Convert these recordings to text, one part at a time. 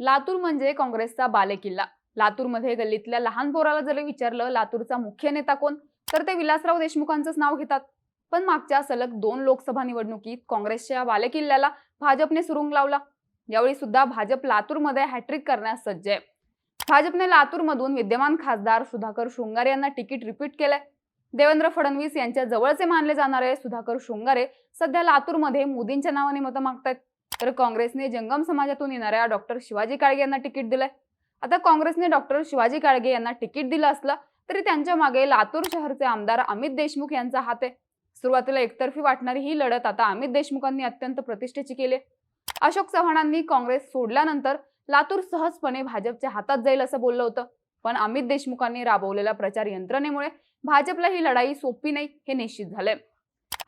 लातूर म्हणजे काँग्रेसचा बालेकिल्ला. लातूरमध्ये गल्लीतल्या लहान पोराला जर विचारलं लातूरचा मुख्य नेता कोण? तर ते विलासराव देशमुखांचंच नाव घेतात. पण मागच्या सलग दोन लोकसभा निवडणुकीत काँग्रेसच्या बालेकिल्ल्याला भाजपने सुरुंग लावला. यावेळी सुद्धा भाजप लातूरमध्ये हॅट्रिक करण्यास सज्ज आहे. भाजपने लातूरमधून विद्यमान खासदार सुधाकर शृंगारे यांना तिकीट रिपीट केलंय. देवेंद्र फडणवीस यांच्या जवळचे मानले जाणारे सुधाकर शृंगारे सध्या लातूरमध्ये मोदींच्या नावाने मतं मागतायत. तर काँग्रेसने जंगम समाजातून येणाऱ्या डॉक्टर शिवाजी काळगे यांना तिकीट दिलंय. आता काँग्रेसने डॉक्टर शिवाजी काळगे यांना तिकीट दिलं असलं तरी त्यांच्या मागे लातूर शहरचे आमदार अमित देशमुख यांचा हात आहे. सुरुवातीला एकतर्फी वाटणारी ही लढत आता अमित देशमुखांनी अत्यंत प्रतिष्ठेची केली अशोक चव्हाणांनी काँग्रेस सोडल्यानंतर लातूर सहजपणे भाजपच्या हातात जाईल असं बोललं होतं. पण अमित देशमुखांनी राबवलेल्या प्रचार यंत्रणेमुळे भाजपला ही लढाई सोपी नाही हे निश्चित झालंय.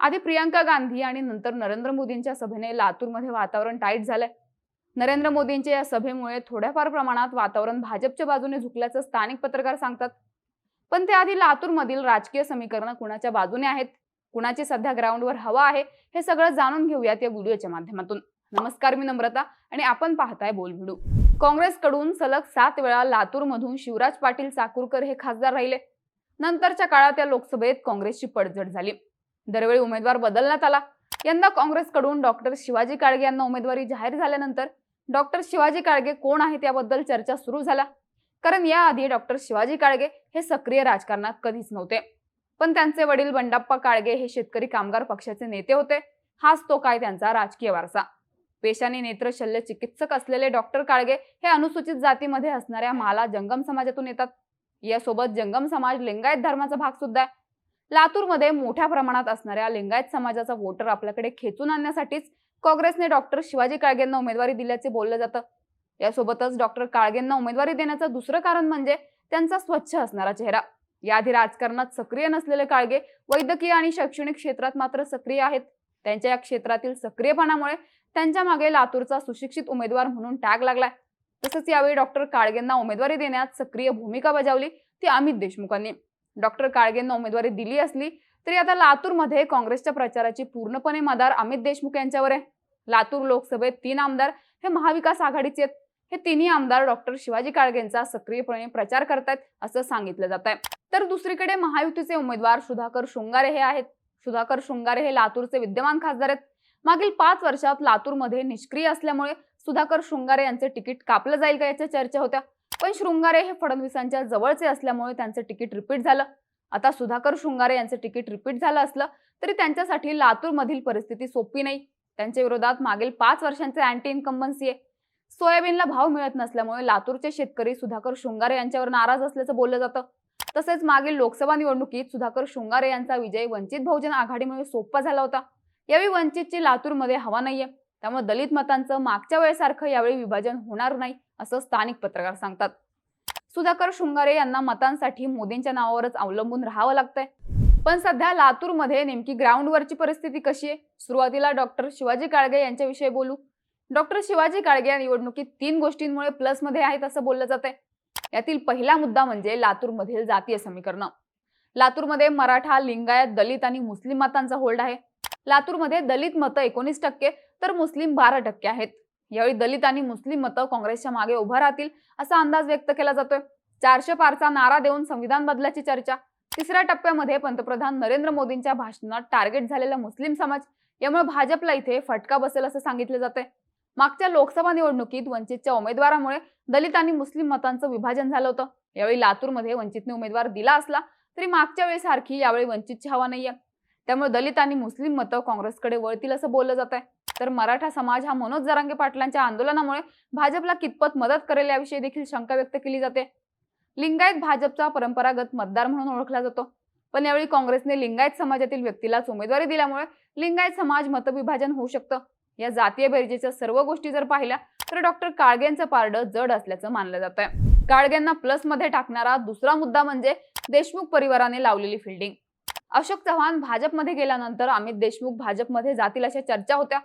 आधी प्रियांका गांधी आणि नंतर नरेंद्र मोदींच्या सभेने लातूरमध्ये वातावरण टाईट झालंय. नरेंद्र मोदींच्या या सभेमुळे थोड्याफार प्रमाणात वातावरण भाजपच्या बाजूने झुकल्याचं स्थानिक पत्रकार सांगतात. पण त्याआधी लातूरमधील राजकीय समीकरणं कुणाच्या बाजूने आहेत? कुणाची सध्या ग्राउंडवर हवा आहे? हे सगळं जाणून घेऊयात या व्हिडिओच्या माध्यमातून. नमस्कार मी नम्रता आणि आपण पाहताय बोल काँग्रेसकडून सलग सात वेळा लातूरमधून शिवराज पाटील चाकूरकर हे खासदार राहिले. नंतरच्या काळात या लोकसभेत काँग्रेसची पडझड झाली. दरवेळी उमेदवार बदलण्यात आला. यंदा काँग्रेसकडून डॉक्टर शिवाजी काळगे यांना उमेदवारी जाहीर झाल्यानंतर डॉक्टर शिवाजी काळगे कोण आहेत याबद्दल चर्चा सुरू झाला. कारण याआधी डॉक्टर शिवाजी काळगे हे सक्रिय राजकारणात कधीच नव्हते. पण त्यांचे वडील बंडाप्पा काळगे हे शेतकरी कामगार पक्षाचे नेते होते. हाच तो काय त्यांचा राजकीय वारसा. पेशाने नेत्र शल्य चिकित्सक असलेले डॉक्टर काळगे हे अनुसूचित जातीमध्ये असणाऱ्या माला जंगम समाजातून येतात. यासोबत जंगम समाज लिंगायत धर्माचा भाग सुद्धा आहे. लातूरमध्ये मोठ्या प्रमाणात असणाऱ्या लिंगायत समाजाचा वोटर आपल्याकडे खेचून आणण्यासाठीच काँग्रेसने डॉक्टर शिवाजी काळगेंना उमेदवारी दिल्याचे बोललं जातं. यासोबतच डॉक्टर काळगेंना उमेदवारी देण्याचं दुसरं कारण म्हणजे त्यांचा स्वच्छ असणारा चेहरा. याआधी राजकारणात सक्रिय नसलेले काळगे वैद्यकीय आणि शैक्षणिक क्षेत्रात मात्र सक्रिय आहेत. त्यांच्या या क्षेत्रातील सक्रियपणामुळे त्यांच्या मागे लातूरचा सुशिक्षित उमेदवार म्हणून टॅग लागलाय. तसंच यावेळी डॉक्टर काळगेंना उमेदवारी देण्यात सक्रिय भूमिका बजावली ती अमित देशमुखांनी. डॉक्टर काळगेंना उमेदवारी दिली असली तरी आता लातूरमध्ये काँग्रेसच्या प्रचाराची पूर्णपणे मदार अमित देशमुख यांच्यावर आहे. लातूर लोकसभेत तीन आमदार हे महाविकास आघाडीचे आहेत. हे तिन्ही आमदार डॉक्टर शिवाजी काळगेंचा सक्रियपणे प्रचार करतायत असं सांगितलं जात आहे तर दुसरीकडे महायुतीचे उमेदवार सुधाकर शृंगारे हे आहेत. सुधाकर शृंगारे हे लातूरचे विद्यमान खासदार आहेत. मागील पाच वर्षात लातूरमध्ये निष्क्रिय असल्यामुळे सुधाकर शृंगारे यांचे तिकीट कापलं जाईल का याच्या चर्चा होत्या. पण शृंगारे हे फडणवीसांच्या जवळचे असल्यामुळे त्यांचं तिकीट रिपीट झालं. आता सुधाकर शृंगारे यांचं तिकीट रिपीट झालं असलं तरी त्यांच्यासाठी लातूरमधील परिस्थिती सोपी नाही. त्यांच्या विरोधात मागील पाच वर्षांचे अँटी इन्कम्बन्सी आहे. सोयाबीनला भाव मिळत नसल्यामुळे लातूरचे शेतकरी सुधाकर शृंगारे यांच्यावर नाराज असल्याचं बोललं जातं. तसेच मागील लोकसभा निवडणुकीत सुधाकर शृंगारे यांचा विजय वंचित बहुजन आघाडीमुळे सोपा झाला होता. यावेळी वंचितची लातूरमध्ये हवा नाहीये. त्यामुळे दलित मतांचं मागच्या वेळेसारखं यावेळी विभाजन होणार नाही असं स्थानिक पत्रकार सांगतात. सुधाकर शृंगारे यांना मतांसाठी मोदींच्या नावावरच अवलंबून राहावं लागतंय. पण सध्या लातूरमध्ये नेमकी ग्राउंडवरची परिस्थिती कशी आहे? सुरुवातीला डॉक्टर शिवाजी काळगे यांच्याविषयी बोलू. डॉक्टर शिवाजी काळगे या निवडणुकीत तीन गोष्टींमुळे प्लसमध्ये आहेत असं बोललं जात आहे यातील पहिला मुद्दा म्हणजे लातूरमधील जातीय समीकरण. लातूरमध्ये मराठा लिंगायत दलित आणि मुस्लिम मतांचा होल्ड आहे. लातूरमध्ये दलित मतं एकोणीस टक्के तर मुस्लिम बारा टक्के आहेत. यावेळी दलित आणि मुस्लिम मतं काँग्रेसच्या मागे उभं राहतील असा अंदाज व्यक्त केला जातोय. चारशे पारचा नारा देऊन संविधान बदलाची चर्चा. तिसऱ्या टप्प्यामध्ये पंतप्रधान नरेंद्र मोदींच्या भाषणात टार्गेट झालेला मुस्लिम समाज यामुळे भाजपला इथे फटका बसेल असं सांगितलं जातंय. मागच्या लोकसभा निवडणुकीत वंचितच्या उमेदवारामुळे दलित आणि मुस्लिम मतांचं विभाजन झालं होतं. यावेळी लातूरमध्ये वंचितने उमेदवार दिला असला तरी मागच्या वेळेसारखी यावेळी वंचितची हवा नाहीये. त्यामुळे दलित आणि मुस्लिम मतं काँग्रेसकडे वळतील असं बोललं जात आहे तर मराठा समाज हा मनोज जरांगे पाटलांच्या आंदोलनामुळे भाजपला कितपत मदत करेल याविषयी देखील शंका व्यक्त केली जाते. लिंगायत भाजपचा परंपरागत मतदार म्हणून ओळखला जातो. पण यावेळी काँग्रेसने लिंगायत समाजातील व्यक्तीलाच उमेदवारी दिल्यामुळे लिंगायत समाज मतविभाजन होऊ शकतं. या जातीय बेरजेच्या सर्व गोष्टी जर पाहिल्या तर डॉक्टर काळगेंचं पारडं जड असल्याचं मानलं जात आहे काळगेंना प्लसमध्ये टाकणारा दुसरा मुद्दा म्हणजे देशमुख परिवाराने लावलेली फिल्डिंग अशोक चव्हाण भाजपमध्ये गेल्यानंतर अमित देशमुख भाजपमध्ये जातील अशा चर्चा होत्या.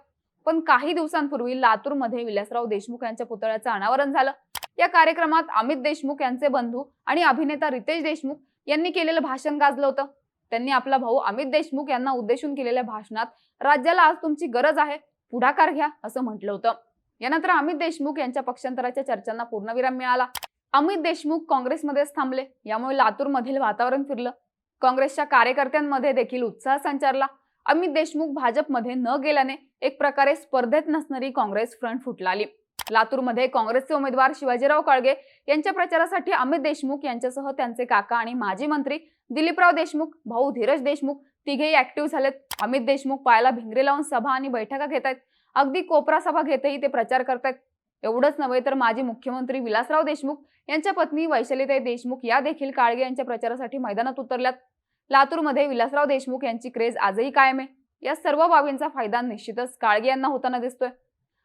पण काही दिवसांपूर्वी लातूरमध्ये विलासराव देशमुख यांच्या पुतळ्याचं अनावरण झालं. या कार्यक्रमात अमित देशमुख यांचे बंधू आणि अभिनेता रितेश देशमुख यांनी केलेलं भाषण गाजलं होतं. त्यांनी आपला भाऊ अमित देशमुख यांना उद्देशून केलेल्या भाषणात राज्याला आज तुमची गरज आहे पुढाकार घ्या असं म्हटलं होतं. यानंतर अमित देशमुख यांच्या पक्षांतराच्या चर्चांना पूर्णविराम मिळाला. अमित देशमुख काँग्रेसमध्येच थांबले. यामुळे लातूरमधील वातावरण फिरलं. काँग्रेसच्या कार्यकर्त्यांमध्ये देखील उत्साह संचारला. अमित देशमुख भाजपमध्ये न गेल्याने एक प्रकारे स्पर्धेत नसणारी काँग्रेस फ्रंट फुटलाली. लातूरमध्ये काँग्रेसचे उमेदवार शिवाजीराव काळगे यांच्या प्रचारासाठी अमित देशमुख यांच्यासह त्यांचे काका आणि माजी मंत्री दिलीपराव देशमुख भाऊ धीरज देशमुख तिघेही ऍक्टिव्ह झालेत. अमित देशमुख पायाला भिंगरे लावून सभा आणि बैठका घेत आहेत. अगदी कोपरा सभा घेतही ते प्रचार करतायत. एवढंच नव्हे तर माजी मुख्यमंत्री विलासराव देशमुख यांच्या पत्नी वैशालीताई देशमुख या देखील काळगे यांच्या प्रचारासाठी मैदानात उतरल्यात. लातूरमध्ये विलासराव देशमुख यांची क्रेज आजही कायम आहे. या सर्व बाबींचा फायदा निश्चितच काळगे यांना होताना दिसतोय.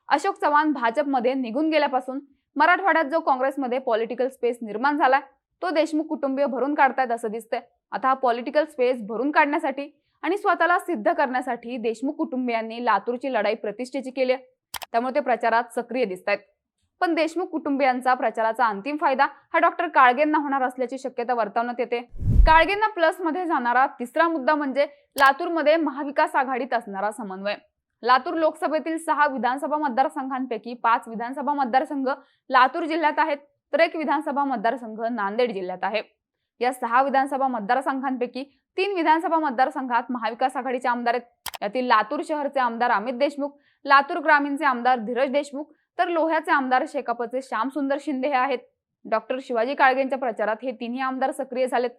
अशोक चव्हाण भाजपमध्ये निघून गेल्यापासून मराठवाड्यात जो काँग्रेसमध्ये पॉलिटिकल स्पेस निर्माण झालाय तो देशमुख कुटुंबीय भरून काढतायत असं दिसतंय. आता हा पॉलिटिकल स्पेस भरून काढण्यासाठी आणि स्वतःला सिद्ध करण्यासाठी देशमुख कुटुंबियांनी लातूरची लढाई प्रतिष्ठेची केली आहे. त्यामुळे ते प्रचारात सक्रिय दिसत आहेत पण देशमुख कुटुंबियांचा प्रचाराचा अंतिम फायदा हा डॉक्टर काळगेंना होणार असल्याची शक्यता वर्तवण्यात येते. काळगेंना प्लसमध्ये जाणारा तिसरा मुद्दा म्हणजे लातूरमध्ये महाविकास आघाडीत असणारा समन्वय. लातूर लोकसभेतील सहा विधानसभा मतदारसंघांपैकी पाच विधानसभा मतदारसंघ लातूर जिल्ह्यात आहेत तर एक विधानसभा मतदारसंघ नांदेड जिल्ह्यात आहे. या सहा विधानसभा मतदारसंघांपैकी तीन विधानसभा मतदारसंघात महाविकास आघाडीचे आमदार आहेत. यातील लातूर शहरचे आमदार अमित देशमुख लातूर ग्रामीणचे आमदार धीरज देशमुख तर लोह्याचे आमदार शेकापचे श्यामसुंदर शिंदे हे आहेत. डॉक्टर शिवाजी काळगेंच्या प्रचारात हे तिन्ही आमदार सक्रिय झालेत.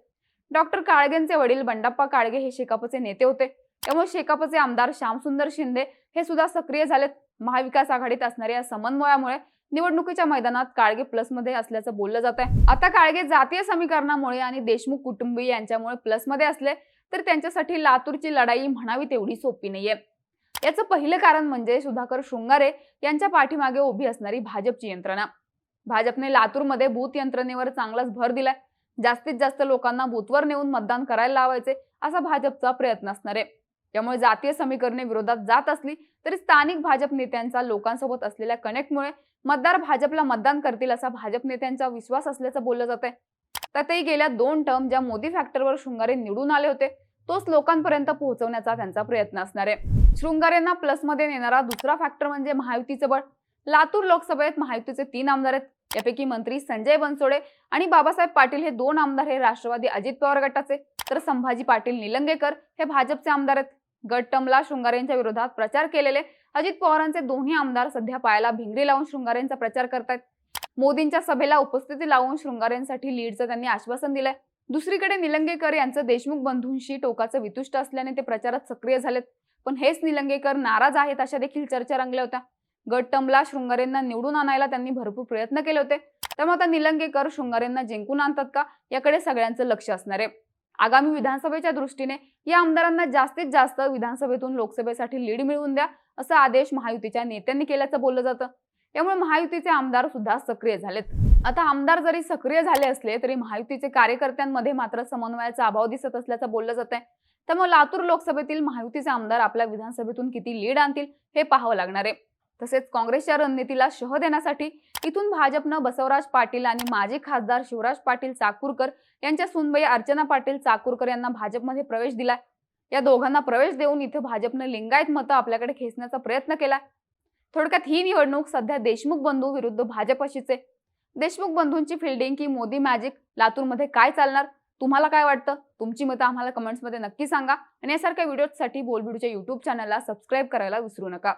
डॉक्टर काळगेंचे वडील बंडाप्पा काळगे हे शेकापचे नेते होते. त्यामुळे शेकापचे आमदार श्यामसुंदर शिंदे हे सुद्धा सक्रिय झालेत. महाविकास आघाडीत असणाऱ्या या समन्वयामुळे निवडणुकीच्या मैदानात काळगे प्लसमध्ये असल्याचं बोललं जात आहे. आता काळगे जातीय समीकरणामुळे आणि देशमुख कुटुंबीय यांच्यामुळे प्लसमध्ये असले तर त्यांच्यासाठी लातूरची लढाई म्हणावी तेवढी सोपी नाहीये. याचं पहिलं कारण म्हणजे सुधाकर शृंगारे यांच्या पाठीमागे उभी असणारी भाजपची यंत्रणा. भाजपने लातूरमध्ये बूथ यंत्रणेवर चांगलाच भर दिलाय. जास्तीत जास्त लोकांना बूथवर नेऊन मतदान करायला लावायचे असा भाजपचा प्रयत्न असणार. आहे त्यामुळे जातीय समीकरणे विरोधात जात असली तरी स्थानिक भाजप नेत्यांचा लोकांसोबत असलेल्या कनेक्टमुळे मतदार भाजपला मतदान करतील असा भाजप नेत्यांचा विश्वास असल्याचं बोललं जात आहे त्यातही गेल्या दोन टर्म ज्या मोदी फॅक्टरवर शृंगारे निवडून आले होते तोच लोकांपर्यंत पोहोचवण्याचा त्यांचा प्रयत्न असणार आहे. शृंगारेंना प्लसमध्ये नेणारा दुसरा फॅक्टर म्हणजे महायुतीचं बळ. लातूर लोकसभेत महायुतीचे तीन आमदार आहेत. यापैकी मंत्री संजय बनसोडे आणि बाबासाहेब पाटील हे दोन आमदार हे राष्ट्रवादी अजित पवार गटाचे. तर संभाजी पाटील निलंगेकर हे भाजपचे आमदार आहेत. गट टमला शृंगारेंच्या विरोधात प्रचार केलेले. अजित पवारांचे दोन्ही आमदार सध्या पायाला भिंगरी लावून शृंगारेंचा प्रचार करतायत. मोदींच्या सभेला उपस्थिती लावून शृंगारेंसाठी लीडचं त्यांनी आश्वासन दिलंय. दुसरीकडे निलंगेकर यांचं देशमुख बंधूंशी टोकाचं वितुष्ट असल्याने ते प्रचारात सक्रिय झालेत. पण हेच निलंगेकर नाराज आहेत अशा देखील चर्चा रंगल्या होत्या. गट टमला शृंगारेंना निवडून आणायला त्यांनी भरपूर प्रयत्न केले होते. त्यामुळे आता निलंगेकर शृंगारेंना जिंकून आणतात का? याकडे सगळ्यांचं लक्ष असणार आहे. आगामी विधानसभेच्या दृष्टीने या आमदारांना जास्तीत जास्त विधानसभेतून लोकसभेसाठी लीड मिळवून द्या असा आदेश महायुतीच्या नेत्यांनी केल्याचं बोललं जातं. त्यामुळे महायुतीचे आमदार सुद्धा सक्रिय झालेत. आता आमदार जरी सक्रिय झाले असले तरी महायुतीचे कार्यकर्त्यांमध्ये मात्र समन्वयाचा अभाव दिसत असल्याचं बोललं जात आहे त्यामुळे लातूर लोकसभेतील महायुतीचे आमदार आपल्या विधानसभेतून किती लीड आणतील हे पाहावं लागणार आहे. तसेच काँग्रेसच्या रणनीतीला शह देण्यासाठी इथून भाजपनं बसवराज पाटील आणि माजी खासदार शिवराज पाटील चाकूरकर यांच्या सुनबाई अर्चना पाटील चाकूरकर यांना भाजपमध्ये प्रवेश दिलाय. या दोघांना प्रवेश देऊन इथे भाजपनं लिंगायत मतं आपल्याकडे खेचण्याचा प्रयत्न केलाय. थोडक्यात ही निवडणूक सध्या देशमुख बंधू विरुद्ध भाजप आहे. देशमुख बंधूंची फिल्डिंग की मोदी मॅजिक लातूरमध्ये काय चालणार? तुम्हाला काय वाटतं? तुमची मतं आम्हाला कमेंट्समध्ये नक्की सांगा. आणि यासारख्या व्हिडिओसाठी बोलबिडूच्या युट्यूब चॅनलला सबस्क्राईब करायला विसरू नका.